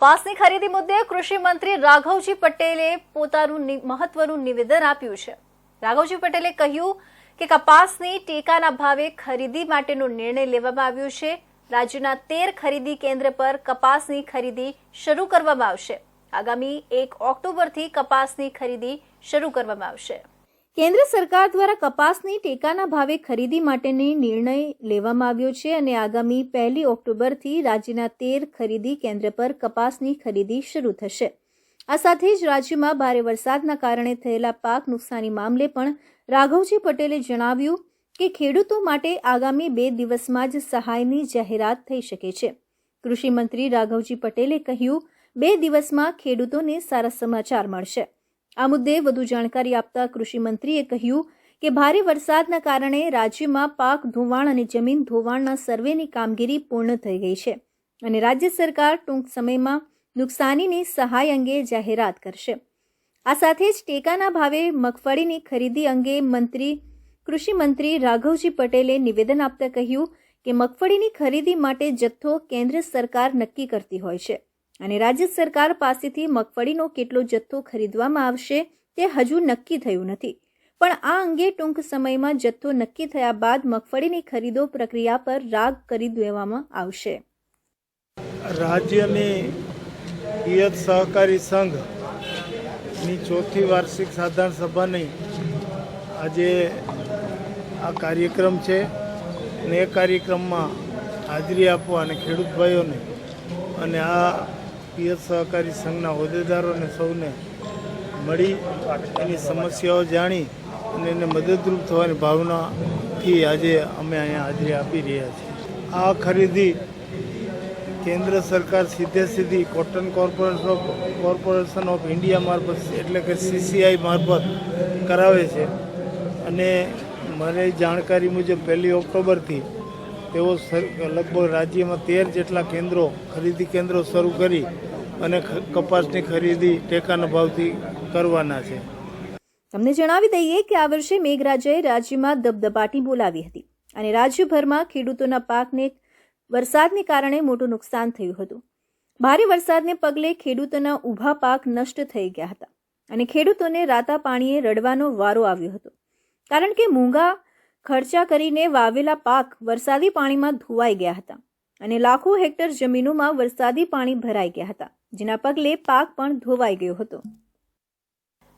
પાસની ખરીદી મુદ્દે કૃષિ મંત્રી રાઘવજી પટેલે પોતાનું મહત્વનું નિવેદન આપ્યું છે. રાઘવજી પટેલે કહ્યું કે કપાસની ટેકાના ભાવે ખરીદી માટેનો નિર્ણય લેવામાં આવ્યો છે. રાજ્યના તેર ખરીદી કેન્દ્ર પર કપાસની ખરીદી શરૂ કરવામાં આવશે. આગામી એક ઓક્ટોબરથી કપાસની ખરીદી શરૂ કરવામાં આવશે. કેન્દ્ર સરકાર દ્વારા કપાસની ટેકાના ભાવે ખરીદી માટેની નિર્ણય લેવામાં આવ્યો છે અને આગામી પહેલી ઓક્ટોબરથી રાજ્યના તેર ખરીદી કેન્દ્ર પર કપાસની ખરીદી શરૂ થશે. આ સાથે જ રાજ્યમાં ભારે વરસાદના કારણે થયેલા પાક નુકસાની મામલે પણ રાઘવજી પટેલે જણાવ્યું કે ખેડૂતો માટે આગામી બે દિવસમાં જ સહાયની જાહેરાત થઈ શકે છે. કૃષિ મંત્રી રાઘવજી પટેલે કહ્યું, બે દિવસમાં ખેડૂતોને સારા સમાચાર મળશે. આ મુદ્દે વધુ જાણકારી આપતા કૃષિ મંત્રીએ કહ્યું કે ભારે વરસાદના કારણે રાજ્યમાં પાક ધોવાણ અને જમીન ધોવાણના સર્વેની કામગીરી પૂર્ણ થઈ ગઈ છે અને રાજ્ય સરકાર ટૂંક સમયમાં નુકસાનીની સહાય અંગે જાહેરાત કરશે. આ સાથે જ ટેકાના ભાવે મગફળીની ખરીદી અંગે મંત્રી, કૃષિ મંત્રી રાઘવજી પટેલે નિવેદન આપતા કહ્યું કે મગફળીની ખરીદી માટે જથ્થો કેન્દ્ર સરકાર નક્કી કરતી હોય છે. અને રાજ્ય સરકાર પાસેથી મગફળીનો કેટલો જથ્થો ખરીદવામાં આવશે તે હજુ નક્કી થયું નથી. પણ આ અંગે ટૂંક સમયમાં જથ્થો નક્કી થયા બાદ મગફળીની ખરીદો પ્રક્રિયા પર રાગ કરી દેવામાં આવશે. રાજ્યની પિયત સહકારી સંઘની ચોથી વાર્ષિક સાધારણ સભાની આજે આ કાર્યક્રમ છે અને એ કાર્યક્રમમાં હાજરી આપવા અને ખેડૂત ભાઈઓને અને આ પિયત સહકારી સંઘના હોદ્દેદારોને સૌને મળી એની સમસ્યાઓ જાણી અને એને મદદરૂપ થવાની ભાવનાથી આજે અમે અહીંયા હાજરી આપી રહ્યા છીએ. આ ખરીદી કેન્દ્ર સરકાર સીધે સીધી cotton corporation of corporation of India મારફત, એટલે કે સીસીઆઈ મારફત કરાવે છે. અને મને જાણકારી મુજબ પહેલી ઓક્ટોબરથી તેઓ લગભગ રાજ્યમાં તેર જેટલા કેન્દ્રો ખરીદી કેન્દ્રો શરૂ કરી અને કપાસની ખરીદી ટેકાના ભાવથી કરવાના છે. તમને જણાવી દઈએ કે આ વર્ષે મેઘરાજાએ રાજ્યમાં દબદબાટી બોલાવી હતી અને રાજ્યભરમાં ખેડૂતોના પાકને વરસાદને કારણે મોટું નુકસાન થયું હતું. ભારે વરસાદને પગલે ખેડૂતોના ઊભા પાક નષ્ટ થઈ ગયા હતા અને ખેડૂતોને રાતા પાણીએ રડવાનો વારો આવ્યો હતો. કારણ કે મૂંગા ખર્ચા કરીને વાવેલા પાક વરસાદી પાણીમાં ધોવાઈ ગયા હતા અને લાખો હેક્ટર જમીનોમાં વરસાદી પાણી ભરાઈ ગયા હતા. જેના પગલે પાક પણ ધોવાઈ ગયો હતો.